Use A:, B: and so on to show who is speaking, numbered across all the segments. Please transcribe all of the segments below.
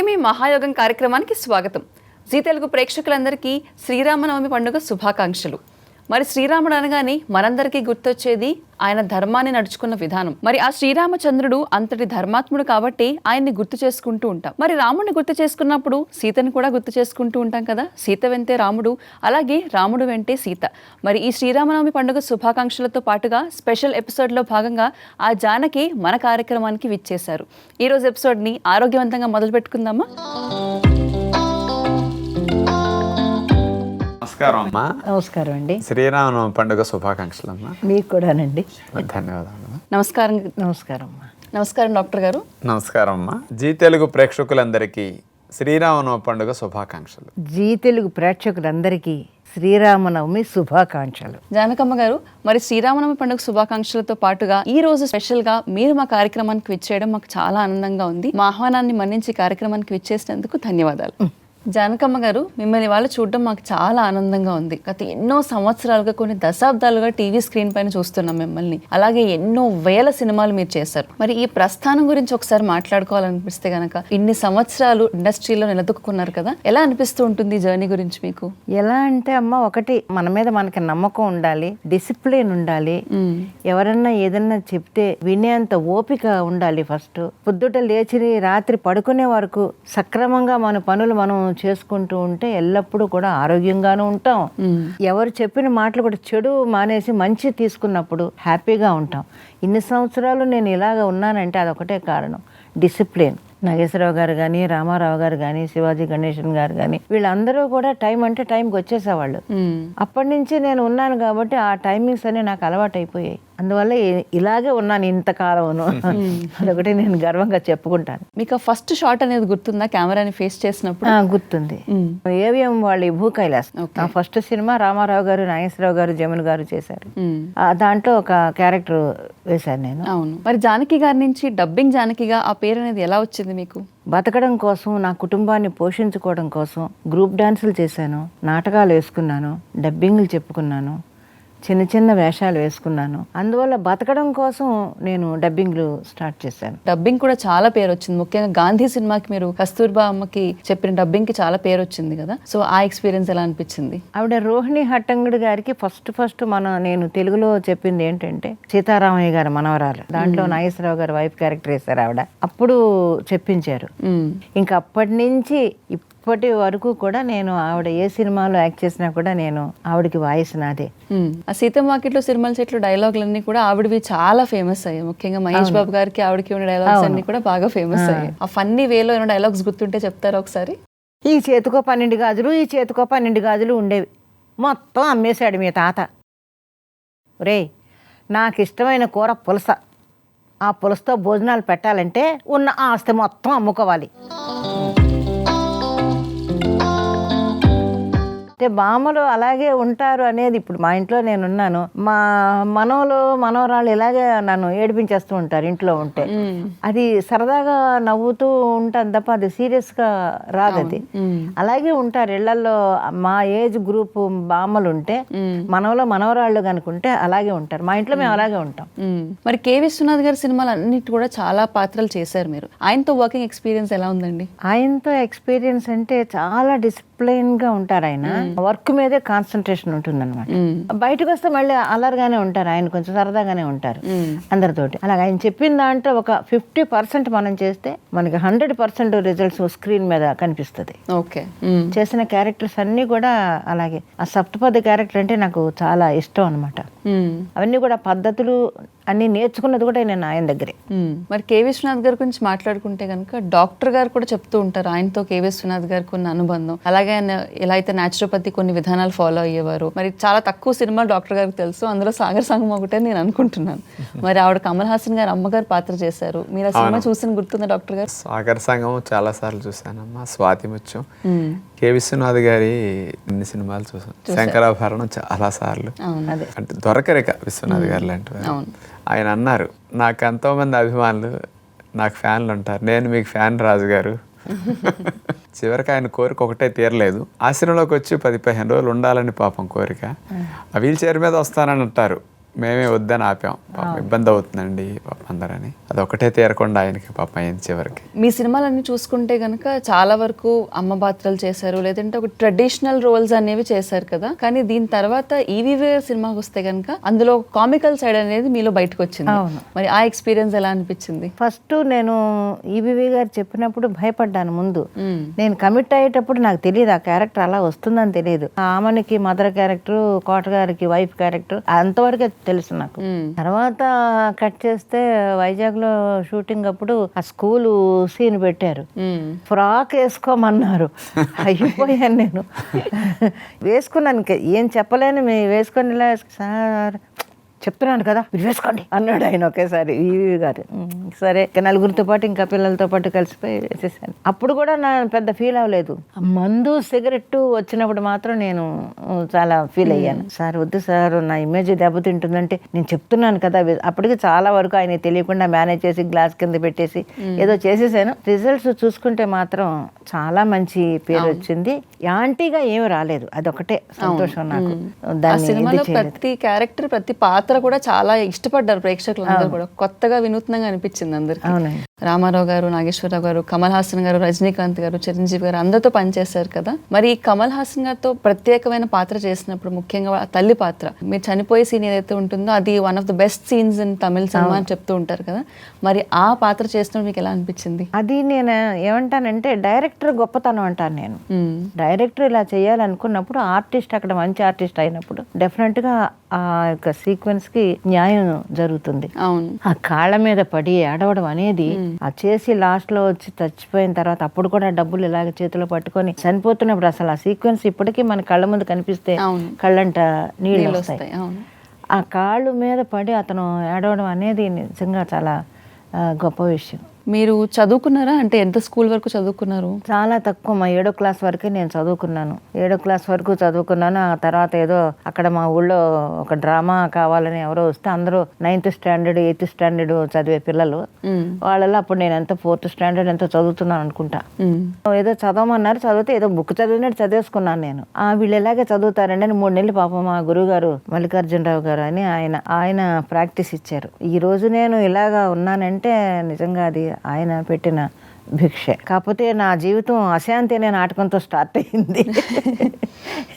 A: యోగిమి మహాయోగం కార్యక్రమానికి స్వాగతం. జీ తెలుగు ప్రేక్షకులందరికీ శ్రీరామనవమి పండుగ శుభాకాంక్షలు. మరి శ్రీరాముడు అనగానే మనందరికీ గుర్తొచ్చేది ఆయన ధర్మాన్ని నడుచుకున్న విధానం. మరి ఆ శ్రీరామచంద్రుడు అంతటి ధర్మాత్ముడు కాబట్టి ఆయన్ని గుర్తు చేసుకుంటూ ఉంటాం. మరి రాముడిని గుర్తు చేసుకున్నప్పుడు సీతను కూడా గుర్తు చేసుకుంటూ ఉంటాం కదా? సీత వెంటే రాముడు అలాగే రాముడు వెంటే సీత. మరి ఈ శ్రీరామనవమి పండుగ శుభాకాంక్షలతో పాటుగా స్పెషల్ ఎపిసోడ్లో భాగంగా ఆ జానకి మన కార్యక్రమానికి విచ్చేశారు. ఈరోజు ఎపిసోడ్ని ఆరోగ్యవంతంగా మొదలు పెట్టుకుందామా
B: నమస్కారం అమ్మా.
C: నమస్కారం అండి.
B: శ్రీరామనవమి పండుగ శుభాకాంక్షలు అమ్మా.
C: మీకు కూడానండి
B: ధన్యవాదాలు
A: నమస్కారం.
C: నమస్కారం అమ్మా.
A: నమస్కారం డాక్టర్ గారు.
B: నమస్కారం అమ్మా. జీ తెలుగు ప్రేక్షకులందరికీ శ్రీరామనవమి పండుగ శుభాకాంక్షలు.
C: జీ తెలుగు ప్రేక్షకులందరికీ శ్రీరామనవమి శుభాకాంక్షలు.
A: జానకమ్మ గారు మరి శ్రీరామనవమి పండుగ శుభాకాంక్షలతో పాటుగా ఈ రోజు స్పెషల్గా మీరు మా కార్యక్రమానికి విచ్చేయడం మాకు చాలా ఆనందంగా ఉంది. మా ఆహ్వానాన్ని మన్నించి కార్యక్రమానికి విచ్చేసినందుకు ధన్యవాదాలు. జానకమ్మ గారు మిమ్మల్ని వాళ్ళు చూడడం మాకు చాలా ఆనందంగా ఉంది. గత ఎన్నో సంవత్సరాలుగా కొన్ని దశాబ్దాలుగా టీవీ స్క్రీన్ పైన చూస్తున్నాం మిమ్మల్ని. అలాగే ఎన్నో వేల సినిమాలు మీరు చేశారు. మరి ఈ ప్రస్థానం గురించి ఒకసారి మాట్లాడుకోవాలనిపిస్తే గనక ఇన్ని సంవత్సరాలు ఇండస్ట్రీలో నిలదొక్కున్నారు కదా ఎలా అనిపిస్తూ ఉంటుంది జర్నీ గురించి మీకు?
C: ఎలా అంటే అమ్మ ఒకటి మన మీద మనకి నమ్మకం ఉండాలి డిసిప్లిన్ ఉండాలి. ఎవరన్నా ఏదన్నా చెప్తే వినేంత ఓపిక ఉండాలి ఫస్ట్. పొద్దుట లేచి రాత్రి పడుకునే వరకు సక్రమంగా మన పనులు మనం చేసుకుంటూ ఉంటే ఎల్లప్పుడూ కూడా ఆరోగ్యంగానూ ఉంటాం. ఎవరు చెప్పిన మాటలు కూడా చెడు మానేసి మంచి తీసుకున్నప్పుడు హ్యాపీగా ఉంటాం. ఇన్ని సంవత్సరాలు నేను ఇలాగ ఉన్నానంటే అదొకటే కారణం. డిసిప్లిన్. నాగేశ్వరరావు గారు కానీ రామారావు గారు కానీ శివాజీ గణేశన్ గారు కానీ వీళ్ళందరూ కూడా టైం అంటే టైంకి వచ్చేసేవాళ్ళు. అప్పటి నుంచి నేను ఉన్నాను కాబట్టి ఆ టైమింగ్స్ అన్ని నాకు అలవాటు అయిపోయాయి అందువల్ల ఇలాగే ఉన్నాను ఇంతకాలమును. అదొకటి నేను గర్వంగా చెప్పుకుంటాను.
A: మీకు ఫస్ట్ షాట్ అనేది గుర్తుందా? కెమెరాని ఫేస్ చేసినప్పుడు?
C: గుర్తుంది. ఏవిఎం వాళ్ళు ఈ భూ కైలాస్ ఫస్ట్ సినిమా రామారావు గారు నాగేశ్వరరావు గారు జమున్ గారు చేశారు. దాంట్లో ఒక క్యారెక్టర్ వేశాను నేను.
A: అవును. మరి జానకి గారి నుంచి డబ్బింగ్ జానకిగా ఆ పేరు అనేది ఎలా వచ్చింది మీకు?
C: బతకడం కోసం నా కుటుంబాన్ని పోషించుకోవడం కోసం గ్రూప్ డాన్సులు చేశాను నాటకాలు వేసుకున్నాను డబ్బింగ్లు చెప్పుకున్నాను చిన్న చిన్న వేషాలు వేసుకున్నాను. అందువల్ల బతకడం కోసం నేను డబ్బింగ్లు స్టార్ట్ చేశాను.
A: డబ్బింగ్ కూడా చాలా పేరు వచ్చింది ముఖ్యంగా గాంధీ సినిమాకి మీరు కస్తూర్బా అమ్మకి చెప్పిన డబ్బింగ్కి చాలా పేరు వచ్చింది కదా. సో ఆ ఎక్స్పీరియన్స్ ఎలా అనిపించింది?
C: ఆవిడ రోహిణి హట్టంగుడి గారికి ఫస్ట్ ఫస్ట్ మన నేను తెలుగులో చెప్పింది ఏంటంటే సీతారామయ్య గారి మనవరాలు. దాంట్లో నాగేశ్వరరావు గారు వైఫ్ క్యారెక్టర్ వేశారు ఆవిడ. అప్పుడు చెప్పించారు. ఇంకా అప్పటి నుంచి ఇప్పటి వరకు కూడా నేను ఆవిడ ఏ సినిమాలో యాక్ట్ చేసినా కూడా నేను ఆవిడకి వాయిస్ నాదే.
A: ఆ సీతం వాకిట్లో సిరిమల చెట్లు డైలాగులన్నీ కూడా ఆవిడవి చాలా ఫేమస్ అయ్యాయి. ముఖ్యంగా మహేష్ బాబు గారికి ఆవిడకి ఉన్న డైలాగ్స్ అన్ని కూడా బాగా ఫేమస్ అయ్యాయి. ఆ ఫన్నీ వేలో ఏమైనా డైలాగ్స్ గుర్తుంటే చెప్తారా ఒకసారి?
C: ఈ చేతికో పన్నెండు గాజులు ఈ చేతికో పన్నెండు గాజులు ఉండేవి. మొత్తం అమ్మేశాడు మీ తాత. రే నాకు ఇష్టమైన కూర పులస. ఆ పులసతో భోజనాలు పెట్టాలంటే ఉన్న ఆస్తి మొత్తం అమ్ముకోవాలి. అంటే బామ్మలు అలాగే ఉంటారు అనేది ఇప్పుడు మా ఇంట్లో నేను ఉన్నాను మా మనవలు మనవరాళ్ళు ఇలాగే నన్ను ఏడిపించేస్తూ ఉంటారు ఇంట్లో ఉంటే. అది సరదాగా నవ్వుతూ ఉంటాను తప్ప అది సీరియస్గా రాదు అది అలాగే ఉంటారు ఇళ్ళలో మా ఏజ్ గ్రూప్ బామ్మలు ఉంటే మనవలో మనవరాళ్ళు కనుకుంటే అలాగే ఉంటారు. మా ఇంట్లో మేము అలాగే ఉంటాం.
A: మరి కే విశ్వనాథ్ గారి సినిమాలు అన్నిటి కూడా చాలా పాత్రలు చేశారు మీరు. ఆయనతో వర్కింగ్ ఎక్స్పీరియన్స్ ఎలా ఉందండి?
C: ఆయనతో ఎక్స్పీరియన్స్ అంటే చాలా డిసిప్లైన్గా ఉంటారు ఆయన. వర్క్ మీదే కాన్సన్ట్రేషన్ ఉంటుంది అనమాట బయటకు వస్తే మళ్ళీ అలర్గానే ఉంటారు ఆయన కొంచెం సరదాగానే ఉంటారు అందరితోటి. అలాగే ఆయన చెప్పిన దాంట్లో ఒక ఫిఫ్టీ పర్సెంట్ మనం చేస్తే మనకి హండ్రెడ్ పర్సెంట్ రిజల్ట్స్ స్క్రీన్ మీద కనిపిస్తుంది.
A: ఓకే.
C: చేసిన క్యారెక్టర్స్ అన్నీ కూడా అలాగే. ఆ సప్తపది క్యారెక్టర్ అంటే నాకు చాలా ఇష్టం అనమాట. అవన్నీ కూడా పద్ధతులు అన్నీ నేర్చుకున్నది కూడా నేను ఆయన దగ్గరే.
A: మరి కే విశ్వనాథ్ గారి గురించి మాట్లాడుకుంటే కనుక డాక్టర్ గారు కూడా చెప్తూ ఉంటారు ఆయనతో కే విశ్వనాథ్ గారికి ఉన్న అనుబంధం. అలాగే ఆయన ఎలా అయితే నాచురోపతి కొన్ని విధానాలు ఫాలో అయ్యేవారు. మరి చాలా తక్కువ సినిమాలు డాక్టర్ గారికి తెలుసు. అందులో సాగర్ సంగం ఒకటే నేను అనుకుంటున్నాను. మరి ఆవిడ కమల్ హాసన్ గారు అమ్మగారు పాత్ర చేశారు. మీరు ఆ సినిమా చూసిన గుర్తుందా డాక్టర్ గారు?
B: సాగర్ సంఘం చాలా సార్లు చూశానమ్మా. స్వాతి ముత్యం. కే విశ్వనాథ్ గారి అన్ని సినిమాలు చూసాను శంకరాభరణం చాలా సార్లు. అంటే దొరకరిక విశ్వనాథ్ గారు లాంటి. ఆయన అన్నారు నాకు ఎంతో మంది అభిమానులు నాకు ఫ్యాన్లు ఉంటారు. నేను మీకు ఫ్యాన్ రాజు గారు. చివరికి ఆయన కోరిక ఒకటే తీరలేదు. ఆశ్రమంలోకి వచ్చి పది పదిహేను రోజులు ఉండాలని పాపం కోరిక. ఆ. వీల్ చైర్ మీద వస్తానని అంటారు. మేమే వద్దని ఆపాం. పాపం ఇబ్బంది అవుతుందండి పాపం అందరని. అది ఒకటే తీరకుండా ఆయనకి పాపం అయింది చివరికి.
A: మీ సినిమాలన్నీ చూసుకుంటే గనక చాలా వరకు అమ్మ పాత్రలు చేశారు లేదంటే ఒక ట్రెడిషనల్ రోల్స్ అనేవి చేశారు కదా. కానీ దీని తర్వాత ఈవీవీ సినిమాకి వస్తే గనక అందులో కామికల్ సైడ్ అనేది మీలో బయటకు వచ్చింది
C: అవును.
A: మరి ఆ ఎక్స్పీరియన్స్ ఎలా అనిపించింది?
C: ఫస్ట్ నేను ఈబీవి గారు చెప్పినప్పుడు భయపడ్డాను ముందు. నేను కమిట్ అయ్యేటప్పుడు నాకు తెలియదు ఆ క్యారెక్టర్ అలా వస్తుందని తెలియదు. ఆమెనికి మదర్ క్యారెక్టర్ కోటగారికి వైఫ్ క్యారెక్టర్ అంతవరకే తెలుసు నాకు. తర్వాత కట్ చేస్తే వైజాగ్లో షూటింగ్ అప్పుడు ఆ స్కూల్ సీన్ పెట్టారు. ఫ్రాక్ వేసుకోమన్నారు. అయిపోయాను నేను. వేసుకున్నాను ఏం చెప్పలేను మీ వేసుకొని ఇలా సార్ చెప్తున్నాను కదా మీరు వేసుకోండి అన్నాడు ఆయన ఒకేసారి. ఈవి గారు "ఉమ్, సరే ఇక నలుగురితో పాటు ఇంకా పిల్లలతో పాటు కలిసిపోయి వేసేసాను అప్పుడు కూడా నా పెద్ద ఫీల్ అవ్వలేదు. మందు సిగరెట్ వచ్చినప్పుడు మాత్రం నేను చాలా ఫీల్ అయ్యాను. సార్ వద్దు సార్ నా ఇమేజ్ దెబ్బతింటుందంటే నేను చెప్తున్నాను కదా అప్పటికి చాలా వరకు ఆయన తెలియకుండా మేనేజ్ చేసి గ్లాస్ కింద పెట్టేసి ఏదో చేసేసాను. రిజల్ట్స్ చూసుకుంటే మాత్రం చాలా మంచి పేరు వచ్చింది. యాంటీగా ఏమి రాలేదు. అదొకటే సంతోషం నాకు.
A: ప్రతి క్యారెక్టర్ ప్రతి పాత్ర కూడా చాలా ఇష్టపడ్డారు ప్రేక్షకులు అందరూ కూడా. కొత్తగా వినూత్నంగా అనిపించింది అందరికి. రామారావు గారు నాగేశ్వరరావు గారు కమల్ హాసన్ గారు రజనీకాంత్ గారు చిరంజీవి గారు అందరితో పనిచేశారు కదా. మరి ఈ కమల్ హాసన్ గారితో ప్రత్యేకమైన పాత్ర చేసినప్పుడు ముఖ్యంగా తల్లి పాత్ర మీరు చనిపోయే సీన్ ఏదైతే ఉంటుందో అది one of the best scenes in Tamil cinema అని చెప్తూ ఉంటారు కదా. మరి ఆ పాత్ర చేసినప్పుడు మీకు ఎలా అనిపించింది?
C: అది నేను ఏమంటానంటే డైరెక్టర్ గొప్పతనం అంటాను నేను. డైరెక్టర్ ఇలా చేయాలనుకున్నప్పుడు ఆర్టిస్ట్ అక్కడ మంచి ఆర్టిస్ట్ అయినప్పుడు డెఫినెట్గా ఆ యొక్క సీక్వెన్స్కి న్యాయం జరుగుతుంది.
A: అవును.
C: ఆ కాళ్ళ మీద పడి ఏడవడం అనేది ఆ చేసి లాస్ట్లో వచ్చి చచ్చిపోయిన తర్వాత అప్పుడు కూడా డబ్బులు ఇలాగ చేతిలో పట్టుకొని చనిపోతున్నప్పుడు అసలు ఆ సీక్వెన్స్ ఇప్పటికీ మన కళ్ళ ముందు కనిపిస్తే. కళ్ళంట నీళ్ళు వస్తాయి. ఆ కాళ్ళు మీద పడి అతను ఏడవడం అనేది నిజంగా చాలా గొప్ప విషయం.
A: మీరు చదువుకున్నారా? అంటే ఎంత స్కూల్ వరకు చదువుకున్నారు?
C: చాలా తక్కువ. మా ఏడో క్లాస్ వరకే నేను చదువుకున్నాను. ఏడో క్లాస్ వరకు చదువుకున్నాను. ఆ తర్వాత ఏదో అక్కడ మా ఊళ్ళో ఒక డ్రామా కావాలని ఎవరో వస్తే అందరూ నైన్త్ స్టాండర్డ్ ఎయిత్ స్టాండర్డ్ చదివే పిల్లలు. వాళ్ళలో అప్పుడు నేను ఎంత ఫోర్త్ స్టాండర్డ్ ఎంత చదువుతున్నాను అనుకుంటా. ఏదో చదవమన్నారు చదివితే ఏదో బుక్ చదివినట్టు చదివేసుకున్నాను నేను. ఆ వీళ్ళు ఎలాగే చదువుతారండి అని మూడు నెలలు పాపం మా గురువు గారు మల్లికార్జునరావు గారు అని ఆయన ఆయన ప్రాక్టీస్ ఇచ్చారు. ఈ రోజు నేను ఇలాగా ఉన్నానంటే నిజంగా అది ఆయన పెట్టిన భిక్ష. కాకపోతే నా జీవితం అశాంతి అనే నాటకంతో స్టార్ట్ అయింది.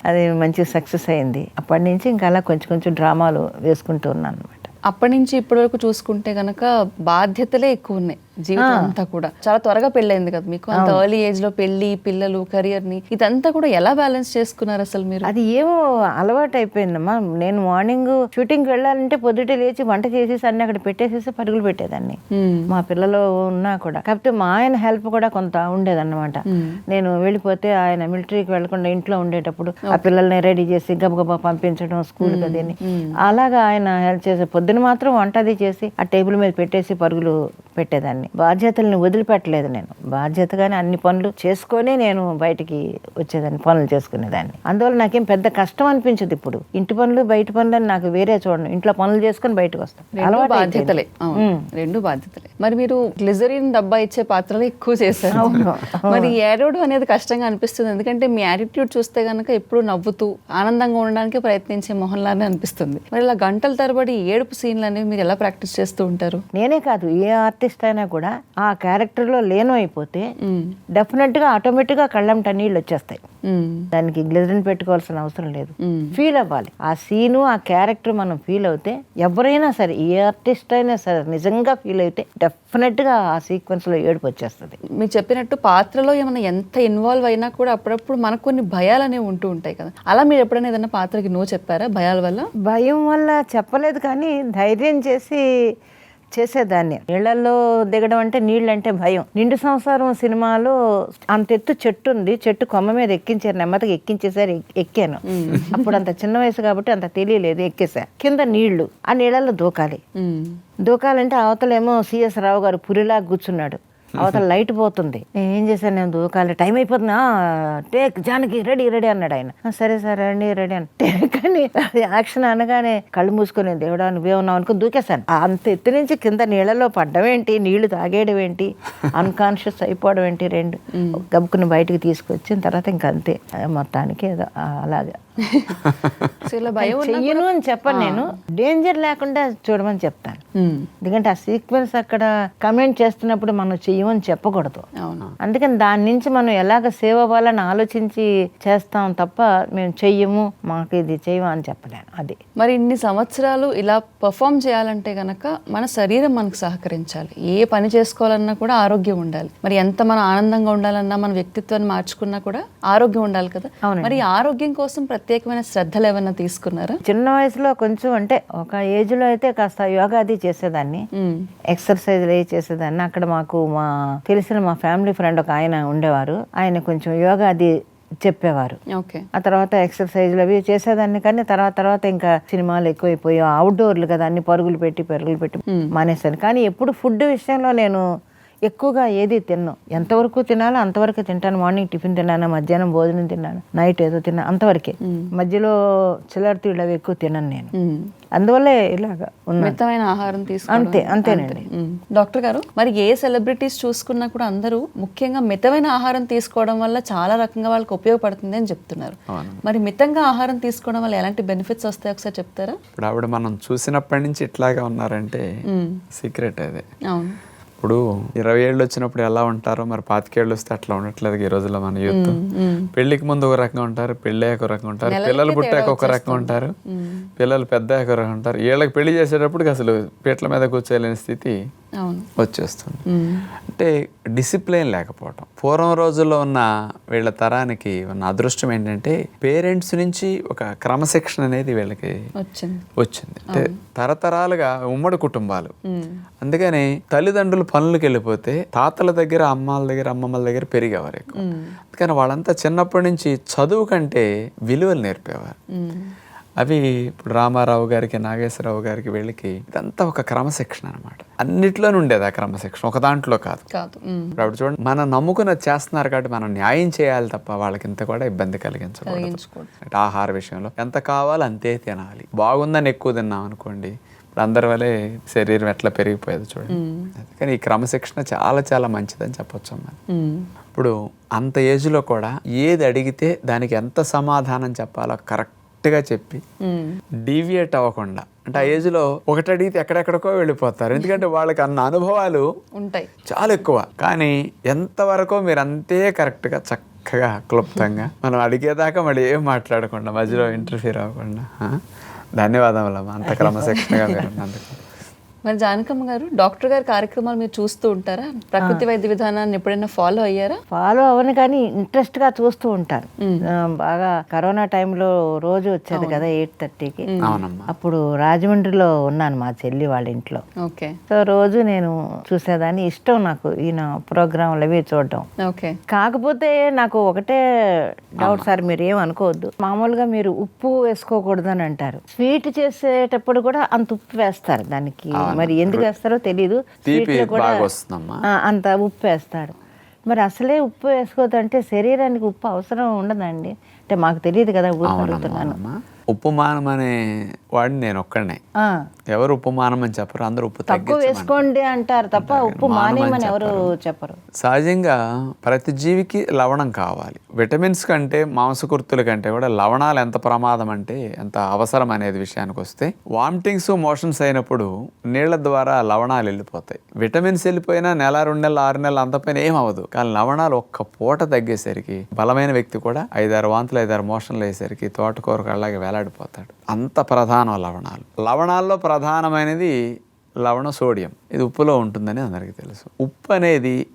C: అది మంచి సక్సెస్ అయింది. అప్పటి నుంచి ఇంకా అలా కొంచెం కొంచెం డ్రామాలు వేసుకుంటూ ఉన్నాను అనమాట
A: అప్పటి నుంచి ఇప్పటి వరకు చూసుకుంటే కనుక బాధ్యతలే ఎక్కువ ఉన్నాయి. జీవితం అంతా కూడా. చాలా త్వరగా పెళ్ళైంది కదా మీకు? అంత ఎర్లీ ఏజ్లో పెళ్ళి పిల్లలు కెరియర్ని ఇదంతా కూడా ఎలా బ్యాలెన్స్ చేసుకున్నారు అసలు మీరు?
C: అది ఏమో అలవాటు అయిపోయిందమ్మా నేను మార్నింగ్ షూటింగ్కి వెళ్ళాలంటే పొద్దుటే లేచి వంట చేసేసి అన్ని అక్కడ పెట్టేసేసి పరుగులు పెట్టేదాన్ని. మా పిల్లలు ఉన్నా కూడా. కాకపోతే మా ఆయన హెల్ప్ కూడా కొంత ఉండేదన్నమాట. నేను వెళ్ళిపోతే ఆయన మిలిటరీకి వెళ్ళకుండా ఇంట్లో ఉండేటప్పుడు ఆ పిల్లల్ని రెడీ చేసి గబగబా పంపించడం స్కూల్ కదని అలాగా ఆయన హెల్ప్ చేసే పొద్దున మాత్రం వంట అది చేసి ఆ టేబుల్ మీద పెట్టేసి పరుగులు పెట్టేదాన్ని. బాధ్యతల్ని వదిలిపెట్టలేదు నేను. బాధ్యతగానే అన్ని పనులు చేసుకొని నేను బయటికి వచ్చేదాన్ని పనులు చేసుకునేదాన్ని. అందువల్ల నాకేం పెద్ద కష్టం అనిపించదు ఇప్పుడు. ఇంటి పనులు బయట పనులు అని నాకు వేరే చూడను. ఇంట్లో పనులు చేసుకొని బయటకు వస్తాను.
A: బాధ్యతలే. రెండు బాధ్యతలే. మరి మీరు గ్లిజరిన్ డబ్బా ఇచ్చే పాత్రలు ఎక్కువ చేశారు. మరి ఏడవడం అనేది కష్టంగా అనిపిస్తుంది. ఎందుకంటే మీ యాటిట్యూడ్ చూస్తే గనక ఎప్పుడు నవ్వుతూ ఆనందంగా ఉండడానికి ప్రయత్నించే మొహన్లానే అనిపిస్తుంది. మరి ఇలా గంటల తరబడి ఏడుపు సీన్లు అనేవి మీరు ఎలా ప్రాక్టీస్ చేస్తూ ఉంటారు?
C: నేనే కాదు ఏ ఆర్టిస్ట్ అయినా కూడా ఆ క్యారెక్టర్లో లేను అయిపోతే. డెఫినెట్గా ఆటోమేటిక్గా కళ్ళంట నీళ్ళు వచ్చేస్తాయి. దానికి గ్లిజరిన్ పెట్టుకోవాల్సిన అవసరం లేదు. ఫీల్ అవ్వాలి ఆ సీను ఆ క్యారెక్టర్ మనం ఫీల్ అవుతే ఎవరైనా సరే ఏ ఆర్టిస్ట్ అయినా సరే నిజంగా ఫీల్ అయితే డెఫినెట్గా ఆ సీక్వెన్స్లో ఏడుపు వచ్చేస్తుంది
A: మీరు చెప్పినట్టు పాత్రలో ఏమైనా ఎంత ఇన్వాల్వ్ అయినా కూడా అప్పుడప్పుడు మనకు కొన్ని భయాలు అనేవి ఉంటూ ఉంటాయి కదా అలా మీరు ఎప్పుడైనా ఏదైనా పాత్రకి నో చెప్పారా భయాల వల్ల
C: భయం వల్ల చెప్పలేదు కానీ ధైర్యం చేసి చేసేదాన్ని. నీళ్ళల్లో దిగడం అంటే నీళ్ళు అంటే భయం. నిండు సంసారం సినిమాలో అంతెత్తు చెట్టు ఉంది. చెట్టు కొమ్మ మీద ఎక్కించారు. నెమ్మదిగా ఎక్కించేసారు. ఎక్- ఎక్కాను. అప్పుడు అంత చిన్న వయసు కాబట్టి అంత తెలియలేదు. ఎక్కేసా. కింద నీళ్ళు. ఆ నీళ్ళల్లో దూకాలి. దూకాలంటే అవతలేమో సిఎస్ రావు గారు పురిలా కూర్చున్నాడు. అవతల లైట్ పోతుంది. నేను ఏం చేశాను? నేను దూకాలి. టైం అయిపోతున్నా టేక్ జానకి రెడీ రెడీ అన్నాడు ఆయన. "ఆ, సరే సరే రెడీ రెడీ అని. టేక్ అని యాక్షన్ అనగానే కళ్ళు మూసుకొని దేవుడా నువ్వేమన్నావు అనుకుని దూకేశాను. అంత ఎత్తు నుంచి కింద నీళ్ళలో పడ్డం ఏంటి? నీళ్ళు తాగేయడం ఏంటి? అన్కాన్షియస్ అయిపోవడం ఏంటి? రెండు గబుకుని బయటికి తీసుకొచ్చిన తర్వాత ఇంక అంతే. మొత్తానికి ఏదో అలాగే.
A: భయం
C: చెయ్యను అని చెప్పను నేను. డేంజర్ లేకుండా చూడమని చెప్తాను. ఎందుకంటే ఆ సీక్వెన్స్ అక్కడ కమెంట్ చేస్తున్నప్పుడు మనం చెయ్యమని చెప్పకూడదు.
A: అవును.
C: అందుకని దాని నుంచి మనం ఎలాగ సేవ్ అవ్వాలని ఆలోచించి చేస్తాం తప్ప మేము చెయ్యము మాకు ఇది చెయ్యము అని చెప్పలేను అది.
A: మరి ఇన్ని సంవత్సరాలు ఇలా పర్ఫామ్ చేయాలంటే గనక మన శరీరం మనకు సహకరించాలి. ఏ పని చేసుకోవాలన్నా కూడా ఆరోగ్యం ఉండాలి. మరి ఎంత మనం ఆనందంగా ఉండాలన్నా మన వ్యక్తిత్వాన్ని మార్చుకున్నా కూడా ఆరోగ్యం ఉండాలి కదా. మరి ఆరోగ్యం కోసం ప్రత్యేకమైన శ్రద్ధలు ఏమైనా తీసుకున్నారా?
C: చిన్న వయసులో కొంచెం అంటే ఒక ఏజ్లో అయితే కాస్త యోగా అది చేసేదాన్ని. ఎక్సర్సైజ్ అవి చేసేదాన్ని. అక్కడ మాకు మా తెలిసిన మా ఫ్యామిలీ ఫ్రెండ్ ఒక ఆయన ఉండేవారు. ఆయన కొంచెం యోగా అది చెప్పేవారు.
A: ఓకే.
C: ఆ తర్వాత ఎక్సర్సైజ్లు అవి చేసేదాన్ని. కానీ తర్వాత తర్వాత ఇంకా సినిమాలు ఎక్కువైపోయి అవుట్డోర్లు కదా అన్ని పరుగులు పెట్టి పరుగులు పెట్టి మానేశాను. కానీ ఎప్పుడు ఫుడ్ విషయంలో నేను ఎక్కువగా ఏది తిన్నాను ఎంతవరకు తినాలో అంతవరకు తింటాను. మార్నింగ్ టిఫిన్ తిన్నాను మధ్యాహ్నం భోజనం తిన్నాను నైట్ ఏదో తిన్నాను అంతవరకే. మధ్యలో చిల్లర తీళ్ళు అవి ఎక్కువ తినను నేను. అందువల్లే ఇలాగా ఉన్నాను
A: మితమైన ఆహారం తీసుకోవడం.
C: అంతే అంతేనండి.
A: డాక్టర్ గారు మరి ఏ సెలబ్రిటీస్ చూసుకున్నా కూడా అందరూ ముఖ్యంగా మితమైన ఆహారం తీసుకోవడం వల్ల చాలా రకంగా వాళ్ళకి ఉపయోగపడుతుంది అని చెప్తున్నారు. మరి మితంగా ఆహారం తీసుకోవడం వల్ల ఎలాంటి బెనిఫిట్స్ వస్తాయి ఒకసారి చెప్తారా?
B: ఇప్పుడు ఆవిడ మనం చూసినప్పటి నుంచి ఇట్లాగే ఉన్నారంటే సీక్రెట్ అదే.
A: అవును.
B: ఇప్పుడు ఇరవై ఏళ్ళు వచ్చినప్పుడు ఎలా ఉంటారో మరి పాతికేళ్ళు వస్తే అట్లా ఉండట్లేదు ఈ రోజుల్లో మన యూత్. పెళ్ళికి ముందు ఒక రకంగా ఉంటారు పెళ్ళి అయ్యాక ఒక రకంగా ఉంటారు పిల్లలు పుట్టాక ఒక రకంగా ఉంటారు పిల్లలు పెద్ద ఒక రకంగా ఉంటారు. వీళ్ళకి పెళ్ళి చేసేటప్పటికి అసలు పీటల మీద కూర్చోలేని స్థితి. వచ్చేస్తుంది. అంటే డిసిప్లిన్ లేకపోవటం. పూర్వం రోజుల్లో ఉన్న వీళ్ళ తరానికి ఉన్న అదృష్టం ఏంటంటే పేరెంట్స్ నుంచి ఒక క్రమశిక్షణ అనేది వీళ్ళకి
A: వచ్చింది.
B: అంటే తరతరాలుగా ఉమ్మడి కుటుంబాలు. అందుకని తల్లిదండ్రులు పనులకు వెళ్ళిపోతే తాతల దగ్గర అమ్మాల దగ్గర అమ్మమ్మల దగ్గర పెరిగేవారు ఎక్కువ. అందుకని వాళ్ళంతా చిన్నప్పటి నుంచి చదువు కంటే విలువలు నేర్పేవారు. అవి ఇప్పుడు రామారావు గారికి నాగేశ్వరరావు గారికి వీళ్ళకి ఇదంతా ఒక క్రమశిక్షణ అనమాట అన్నిట్లోనే ఉండేది ఆ క్రమశిక్షణ ఒక దాంట్లో కాదు.
A: కాదు.
B: ఇప్పుడు అప్పుడు చూడండి మనం నమ్ముకున్నది చేస్తున్నారు కాబట్టి మనం న్యాయం చేయాలి తప్ప వాళ్ళకి ఇంత కూడా ఇబ్బంది కలిగించకూడదు. ఆహార విషయంలో ఎంత కావాలో అంతే తినాలి. బాగుందని ఎక్కువ తిన్నాం అనుకోండి ఇప్పుడు అందరి వల్లే శరీరం ఎట్లా పెరిగిపోయేది చూడండి. అందుకని ఈ క్రమశిక్షణ చాలా చాలా మంచిదని చెప్పొచ్చు అమ్మా. ఇప్పుడు అంత ఏజ్లో కూడా ఏది అడిగితే దానికి ఎంత సమాధానం చెప్పాలో కరెక్ట్గా చెప్పి. డీవియేట్ అవ్వకుండా. అంటే ఆ ఏజ్లో ఒకటి అడిగితే ఎక్కడెక్కడికో వెళ్ళిపోతారు. ఎందుకంటే వాళ్ళకి అన్న అనుభవాలు
A: ఉంటాయి.
B: చాలా ఎక్కువ. కానీ ఎంతవరకు మీరు అంతే కరెక్ట్గా చక్కగా క్లుప్తంగా మనం అడిగేదాకా మళ్ళీ ఏం మాట్లాడకుండా మధ్యలో ఇంటర్ఫీర్ అవ్వకుండా? ధన్యవాదములమ్మా. అంత క్రమశిక్షణగా మీరు
A: మరి జానకమ్మ గారు డాక్టర్ గారి కార్యక్రమాలు మీరు చూస్తూ ఉంటారా? ప్రకృతి వైద్య విధానాన్ని ఎప్పుడైనా ఫాలో అయ్యారా?
C: ఫాలో అవ్వను కానీ ఇంట్రెస్ట్గా చూస్తూ ఉంటాను. బాగా కరోనా టైంలో రోజు వచ్చేది కదా ఎయిట్ థర్టీకి.
B: అవునమ్మా.
C: అప్పుడు రాజమండ్రిలో ఉన్నాను మా చెల్లి వాళ్ళ ఇంట్లో.
A: ఓకే.
C: సో రోజు నేను చూసేదాన్ని. ఇష్టం నాకు ఈయన ప్రోగ్రాంలు అవి చూడడం.
A: ఓకే.
C: కాకపోతే నాకు ఒకటే డౌట్ సార్ మీరు ఏం అనుకోవద్దు. మామూలుగా మీరు ఉప్పు వేసుకోకూడదు అని అంటారు. స్వీట్ చేసేటప్పుడు కూడా అంత ఉప్పు వేస్తారు దానికి. మరి ఎందుకు వేస్తారో తెలియదు అంత ఉప్పు వేస్తాడు మరి అసలే ఉప్పు వేసుకోవద్దు అంటే శరీరానికి ఉప్పు అవసరం ఉండదండి. అంటే మాకు తెలియదు కదా అడుగుతున్నాను
B: అమ్మా ఉప్పు మానం అనే వాడిని నేను ఒక్కడనే. ఎవరు ఉప్పు మానమని చెప్పరు అందరూ ఉప్పు
C: తక్కువ వేసుకోండి అంటారు తప్ప ఉప్పు మానేయమని ఎవరు చెప్పరు.
B: సహజంగా ప్రతి జీవికి లవణం కావాలి. విటమిన్స్ కంటే మాంసకృతుల కంటే కూడా లవణాలు ఎంత ప్రమాదం అంటే ఎంత అవసరం అనేది విషయానికి వస్తే వామిటింగ్స్ మోషన్స్ అయినప్పుడు నీళ్ళ ద్వారా లవణాలు వెళ్ళిపోతాయి. విటమిన్స్ వెళ్ళిపోయినా నెల రెండు నెలలు ఆరు నెలలు అంతపైన ఏం అవ్వదు కానీ లవణాలు ఒక్క పూట తగ్గేసరికి బలమైన వ్యక్తి కూడా ఐదారు వాంతులు ఐదారు మోషన్లు అయ్యేసరికి తోటకూర అలాగే వేలాడిపోతాడు. అంత ప్రధానం లవణాలు. లవణాల్లో ప్రధానమైనది లవణ సోడియం. ఇది ఉప్పులో ఉంటుందని అందరికీ తెలుసు. ఉప్పు అనేది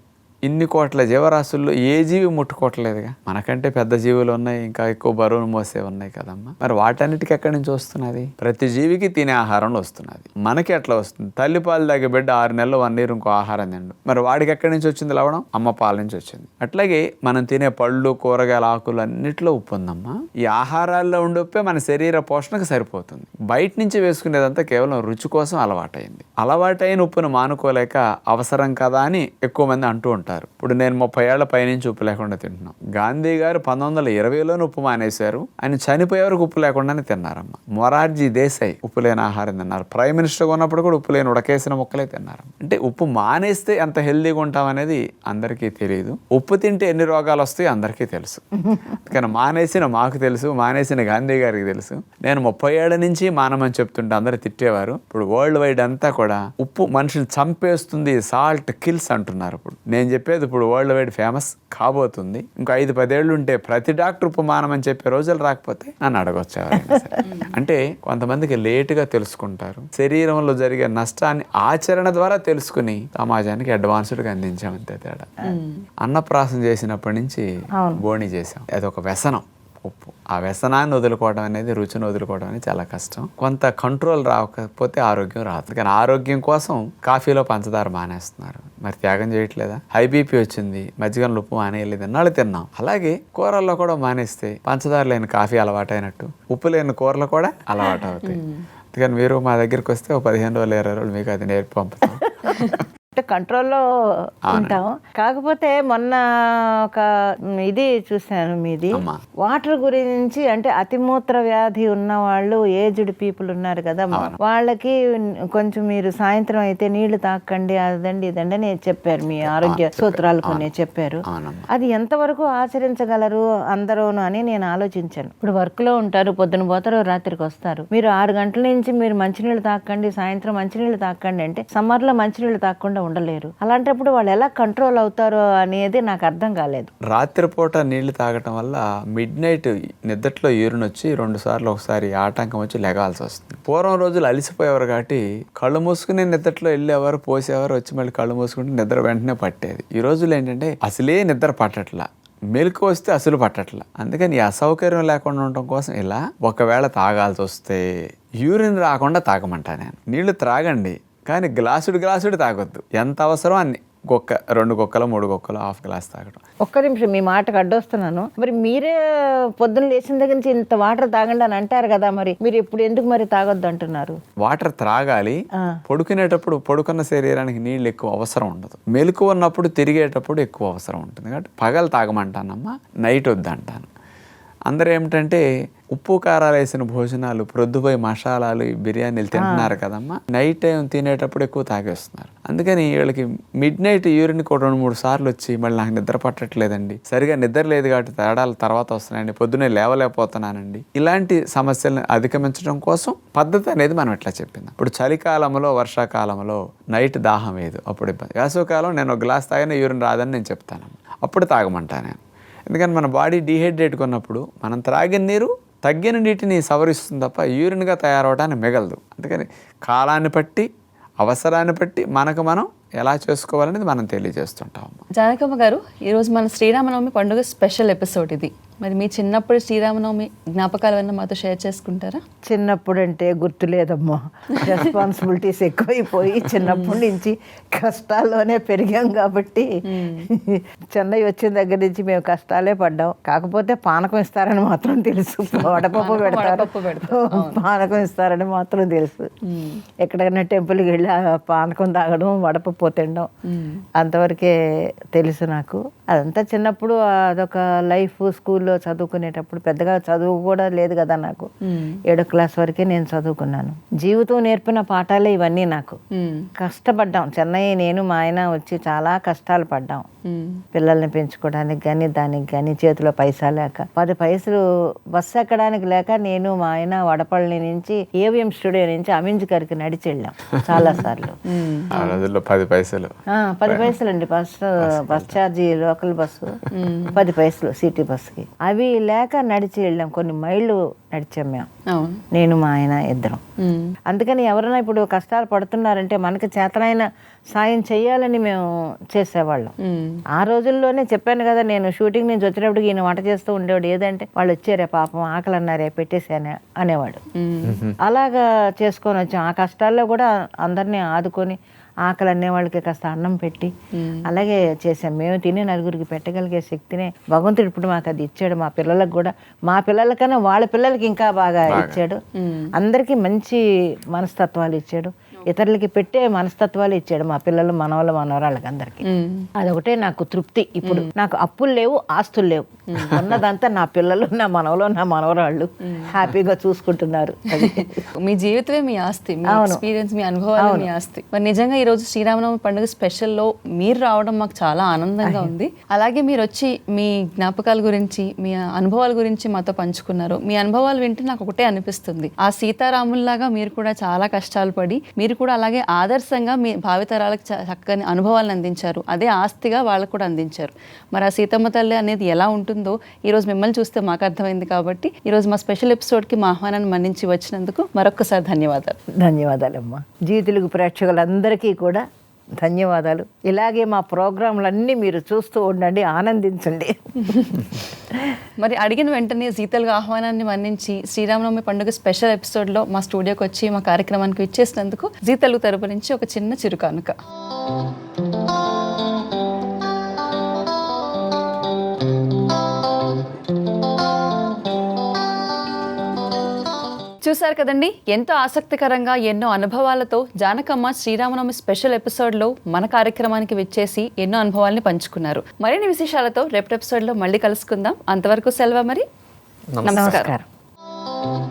B: ఇన్ని కోట్ల జీవరాశుల్లో ఏ జీవి ముట్టుకోవట్లేదుగా. మనకంటే పెద్ద జీవులు ఉన్నాయి ఇంకా ఎక్కువ బరువును మోసే ఉన్నాయి కదమ్మా. మరి వాటన్నిటికి ఎక్కడి నుంచి వస్తున్నది? ప్రతి జీవికి తినే ఆహారంలో వస్తున్నది. మనకి ఎట్లా వస్తుంది? తల్లి పాలు తాగే బిడ్డ ఆరు నెలలు వన్ ఇయర్ ఇంకో ఆహారం తిండు. మరి వాడికి ఎక్కడి నుంచి వచ్చింది లవణం? అమ్మ పాల నుంచి వచ్చింది. అట్లాగే మనం తినే పళ్ళు కూరగాయల ఆకులు అన్నిట్లో ఉప్పు ఉందమ్మా. ఈ ఆహారాల్లో ఉండే ఉప్పే మన శరీర పోషణకు సరిపోతుంది. బయట నుంచి వేసుకునేదంతా కేవలం రుచి కోసం అలవాటైంది. అలవాటైన ఉప్పును మానుకోలేక అవసరం కదా అని ఎక్కువ మంది అంటూ ఉంటారు. ఉంటారు ఇప్పుడు నేను ముప్పై ఏళ్ళ పైనుంచి ఉప్పు లేకుండా తింటున్నాం. గాంధీ గారు పంతొమ్మిది వందల ఇరవైలోనే ఉప్పు మానేశారు. ఆయన చనిపోయే వరకు ఉప్పు లేకుండానే తిన్నారమ్మ. మొరార్జీ దేశాయ్ ఉప్పు లేని ఆహారం తిన్నారు. ప్రైమ్ మినిస్టర్గా ఉన్నప్పుడు కూడా ఉప్పు లేని ఉడకేసిన ముక్కలే తిన్నారు అంటే ఉప్పు మానేస్తే ఎంత హెల్దీగా ఉంటాం అనేది అందరికీ తెలియదు ఉప్పు తింటే ఎన్ని రోగాలు వస్తాయో అందరికీ తెలుసు. కానీ మానేసిన మాకు తెలుసు మానేసిన గాంధీ గారికి తెలుసు. నేను ముప్పై ఏళ్ళ నుంచి మానమని చెప్తుంటే అందరూ తిట్టేవారు. ఇప్పుడు వరల్డ్ వైడ్ అంతా కూడా ఉప్పు మనిషిని చంపేస్తుంది సాల్ట్ కిల్స్ అంటున్నారు ఇప్పుడు. నేను చెప్పేది ఇప్పుడు వరల్డ్ వైడ్ ఫేమస్ కాబోతుంది. ఇంకో ఐదు పదేళ్ళు ఉంటే ప్రతి డాక్టర్ ఉప్పు మానమని చెప్పే రోజులు రాకపోతే నన్ను అడగొచ్చు. అంటే కొంతమందికి లేటుగా తెలుసుకుంటారు. శరీరంలో జరిగే నష్టాన్ని ఆచరణ ద్వారా తెలుసుకుని సమాజానికి అడ్వాన్స్డ్గా అందించామంతే తేడా. అన్నప్రాసం చేసినప్పటి నుంచి బోణి చేసాం అది ఒక వ్యసనం. ఉప్పు. ఆ వ్యసనాన్ని వదులుకోవడం అనేది రుచిని వదులుకోవడం అనేది చాలా కష్టం. కొంత కంట్రోల్ రాకపోతే ఆరోగ్యం రాదు. కానీ ఆరోగ్యం కోసం కాఫీలో పంచదార మానేస్తున్నారు. మరి త్యాగం చేయట్లేదా? హై బీపీ వచ్చింది మజ్జిగంలో ఉప్పు మానేయలేదు అన్నాళ్ళు తిన్నాం. అలాగే కూరల్లో కూడా మానేస్తే పంచదార లేని కాఫీ అలవాటైనట్టు ఉప్పు లేని కూరలు కూడా అలవాటు అవుతాయి అందుకని మీరు మా దగ్గరికి వస్తే ఒక పదిహేను రోజులు ఇరవై రోజులు మీకు అది నేర్పి పంపుతాం.
C: అంటే కంట్రోల్లో ఉంటాం. కాకపోతే మొన్న ఒక ఇది చూశాను మీది. వాటర్ గురించి అంటే అతిమూత్ర వ్యాధి ఉన్న వాళ్ళు ఏజ్డ్ పీపుల్ ఉన్నారు కదా వాళ్ళకి కొంచెం మీరు సాయంత్రం అయితే నీళ్ళు తాకండి అదండి ఇదండి అని చెప్పారు మీ ఆరోగ్య సూత్రాలు కొన్ని చెప్పారు. అది ఎంతవరకు ఆచరించగలరు అందరూను అని నేను ఆలోచించాను. ఇప్పుడు వర్క్లో ఉంటారు పొద్దున పోతారు రాత్రికి వస్తారు. మీరు ఆరు గంటల నుంచి మీరు మంచినీళ్ళు తాకండి సాయంత్రం మంచినీళ్ళు తాకండి అంటే సమ్మర్లో మంచినీళ్ళు తాకుండా ఉండలేరు. అలాంటప్పుడు వాళ్ళు ఎలా కంట్రోల్ అవుతారో అనేది నాకు అర్థం కాలేదు.
B: రాత్రిపూట నీళ్ళు తాగటం వల్ల మిడ్ నైట్ నిద్దట్లో యూరిన్ వచ్చి రెండు సార్లు ఒకసారి ఆటంకం వచ్చి లెగాల్సి వస్తుంది. పూర్వం రోజులు అలిసిపోయేవారు కాబట్టి కళ్ళు మూసుకుని నిద్దట్లో వెళ్ళేవారు పోసేవారు వచ్చి మళ్ళీ కళ్ళు మూసుకుంటే నిద్ర వెంటనే పట్టేది. ఈ రోజులు ఏంటంటే అసలే నిద్ర పట్టట్లా. మెలకు వస్తే అసలు పట్టట్ల. అందుకని ఈ అసౌకర్యం లేకుండా ఉండటం కోసం ఇలా ఒకవేళ తాగాల్సి వస్తే యూరిన్ రాకుండా తాగమంటా నేను. నీళ్ళు త్రాగండి. కానీ గ్లాసుడు గ్లాసుడు తాగొద్దు. ఎంత అవసరం అన్ని. గొక్క రెండు గొక్కలు మూడు గొక్కలు హాఫ్ గ్లాస్ తాగడం
C: ఒక్క నిమిషం మీ మాటకు అడ్డొస్తున్నాను. మరి మీరే పొద్దున్న లేచిన దగ్గర నుంచి ఇంత వాటర్ తాగండి అని అంటారు కదా మరి. మీరు ఇప్పుడు ఎందుకు మరి తాగొద్దు అంటున్నారు?
B: వాటర్ త్రాగాలి. పడుకునేటప్పుడు పడుకున్న శరీరానికి నీళ్ళు ఎక్కువ అవసరం ఉండదు. మెలకు ఉన్నప్పుడు తిరిగేటప్పుడు ఎక్కువ అవసరం ఉంటుంది. కాబట్టి పగలు తాగమంటానమ్మా నైట్ వద్దంటాను. అందరూ ఏమిటంటే ఉప్పు కారాలు వేసిన భోజనాలు ప్రొద్దుపోయి మసాలాలు ఈ బిర్యానీలు తింటున్నారు కదమ్మా. నైట్ టైం తినేటప్పుడు ఎక్కువ తాగేస్తున్నారు. అందుకని వీళ్ళకి మిడ్ నైట్ యూరిన్ కూడా రెండు మూడు సార్లు వచ్చి మళ్ళీ నాకు నిద్ర పట్టట్లేదండి. సరిగా నిద్ర లేదు కాబట్టి తేడాలు తర్వాత వస్తున్నాయండి. పొద్దునే లేవలేకపోతున్నానండి. ఇలాంటి సమస్యలను అధిగమించడం కోసం పద్ధతి అనేది మనం ఎట్లా చెప్పింది. ఇప్పుడు చలికాలంలో వర్షాకాలంలో నైట్ దాహం వేయదు అప్పుడు ఇబ్బంది. వేసవకాలం నేను ఒక గ్లాస్ తాగిన యూరిన్ రాదని నేను చెప్తాను అప్పుడు తాగమంటా నేను. ఎందుకంటే మన బాడీ డీహైడ్రేట్గా ఉన్నప్పుడు మనం త్రాగిన నీరు తగ్గిన నీటిని సవరిస్తుంది తప్ప యూరిన్గా తయారవడానికి మిగలదు. అందుకని కాలాన్ని బట్టి అవసరాన్ని బట్టి మనకు మనం ఎలా చేసుకోవాలనేది మనం తెలియజేస్తుంటాం
A: జానకమ్మ గారు ఈరోజు మన శ్రీరామనవమి పండుగ స్పెషల్ ఎపిసోడ్ ఇది. మరి మీ చిన్నప్పుడు శ్రీరామనవమి జ్ఞాపకాలు ఏమన్నా మాతో షేర్ చేసుకుంటారా?
C: చిన్నప్పుడు అంటే గుర్తులేదమ్మా. రెస్పాన్సిబిలిటీస్ ఎక్కువైపోయి చిన్నప్పటి నుంచి కష్టాల్లోనే పెరిగాం కాబట్టి చెన్నై వచ్చిన దగ్గర నుంచి మేము కష్టాలే పడ్డాం. కాకపోతే పానకం ఇస్తారని మాత్రం తెలుసు. వడపప్పు పెడతారు. పానకం ఇస్తారని మాత్రం తెలుసు. ఎక్కడైనా టెంపుల్కి వెళ్ళి పానకం తాగడం వడపప్పు తినడం అంతవరకే తెలుసు నాకు. అదంతా చిన్నప్పుడు అదొక లైఫ్ స్కూల్లో చదువుకునేటప్పుడు పెద్దగా చదువు కూడా లేదు కదా నాకు. ఏడో క్లాస్ వరకే నేను చదువుకున్నాను. జీవితం నేర్పిన పాఠాలే ఇవన్నీ నాకు.
A: మ్మ్.
C: కష్టపడ్డాం. చెన్నై నేను మా ఆయన వచ్చి చాలా కష్టాలు పడ్డాం. పిల్లల్ని పెంచుకోవడానికి కానీ దానికి కానీ చేతిలో పైసా లేక. పది పైసలు బస్సు ఎక్కడానికి లేక నేను మా ఆయన వడపల్లి నుంచి ఏవిఎం స్టూడియో నుంచి అమింజ్కర్కి నడిచి వెళ్ళాం చాలా సార్లు.
B: పది పైసలు.
C: ఆ, పది పైసలు అండి బస్ బస్ ఛార్జీ లోకల్ బస్సు. పది పైసలు సిటీ బస్కి అవి లేక నడిచి వెళ్ళాం. కొన్ని మైళ్ళు నడిచాం మేము.
A: అవును.
C: నేను మా ఆయన ఇద్దరం. అందుకని ఎవరైనా ఇప్పుడు కష్టాలు పడుతున్నారంటే మనకి చేతనైన సాయం చేయాలని మేము చేసేవాళ్ళం. ఆ రోజుల్లోనే చెప్పాను కదా నేను షూటింగ్ నుంచి వచ్చినప్పుడు ఈయన వంట చేస్తూ ఉండేవాడు. ఏదంటే వాళ్ళు వచ్చారే పాపం ఆకలి అన్నారే పెట్టేసానే అనేవాడు. అలాగా చేసుకొని వచ్చాం. ఆ కష్టాల్లో కూడా అందరినీ ఆదుకొని ఆకలి అనే వాళ్ళకి కాస్త అన్నం పెట్టి అలాగే చేసాం మేము తిని నలుగురికి పెట్టగలిగే శక్తినే భగవంతుడు ఇప్పుడు మాకు అది ఇచ్చాడు. మా పిల్లలకు కూడా మా పిల్లలకన్నా వాళ్ళ పిల్లలకి ఇంకా బాగా ఇచ్చాడు. అందరికీ మంచి మనస్తత్వాలు ఇచ్చాడు. ఇతరులకి పెట్టే మనస్తత్వాలు ఇచ్చాడు మా పిల్లలు మనవాళ్ళ మనవరాళ్ళకి అందరికి. అదొకటే నాకు తృప్తి. ఇప్పుడు నాకు అప్పులు లేవు ఆస్తులు లేవు. ఉన్నదంతా నా పిల్లలు నా మనవలు నా మనవరాళ్ళు హ్యాపీగా చూసుకుంటున్నారు.
A: మీ జీవితమే మీ ఆస్తి మీ ఎక్స్పీరియన్స్ మీ అనుభవాలు మీ ఆస్తి. మరి నిజంగా ఈ రోజు శ్రీరామనవమి పండుగ స్పెషల్లో మీరు రావడం మాకు చాలా ఆనందంగా ఉంది. అలాగే మీరు వచ్చి మీ జ్ఞాపకాల గురించి మీ అనుభవాల గురించి మాతో పంచుకున్నారు. మీ అనుభవాలు వింటే నాకు ఒకటే అనిపిస్తుంది. ఆ సీతారాముల్లాగా మీరు కూడా చాలా కష్టాలు పడి మీరు కూడా అలాగే ఆదర్శంగా మీ భావితరాలకు చ- చక్కని అనుభవాలను అందించారు. అదే ఆస్తిగా వాళ్ళకు కూడా అందించారు. మరి ఆ సీతమ్మ తల్లి అనేది ఎలా ఉంటుందో ఈరోజు మిమ్మల్ని చూస్తే మాకు అర్థమైంది కాబట్టి ఈరోజు మా స్పెషల్ ఎపిసోడ్కి మా ఆహ్వానాన్ని మన్నించి వచ్చినందుకు మరొకసారి ధన్యవాదాలు.
C: ధన్యవాదాలమ్మా. జీ తెలుగు ప్రేక్షకులందరికీ కూడా ధన్యవాదాలు. ఇలాగే మా ప్రోగ్రాంలన్నీ మీరు చూస్తూ ఉండండి ఆనందించండి.
A: మరి అడిగిన వెంటనే సీతలుగా ఆహ్వానాన్ని మన్నించి శ్రీరామనవమి పండుగ స్పెషల్ ఎపిసోడ్లో మా స్టూడియోకి వచ్చి మా కార్యక్రమానికి ఇచ్చేసినందుకు జీతలు తరపు నుంచి ఒక చిన్న చిరుకానుక. చూశారు కదండి? ఎంతో ఆసక్తికరంగా ఎన్నో అనుభవాలతో జానకమ్మ శ్రీరామనవమి స్పెషల్ ఎపిసోడ్లో మన కార్యక్రమానికి విచ్చేసి ఎన్నో అనుభవాల్ని పంచుకున్నారు. మరిన్ని విశేషాలతో రేపటి ఎపిసోడ్లో మళ్ళీ కలుసుకుందాం. అంతవరకు సెలవు మరి. నమస్కారం.
C: నమస్కారం.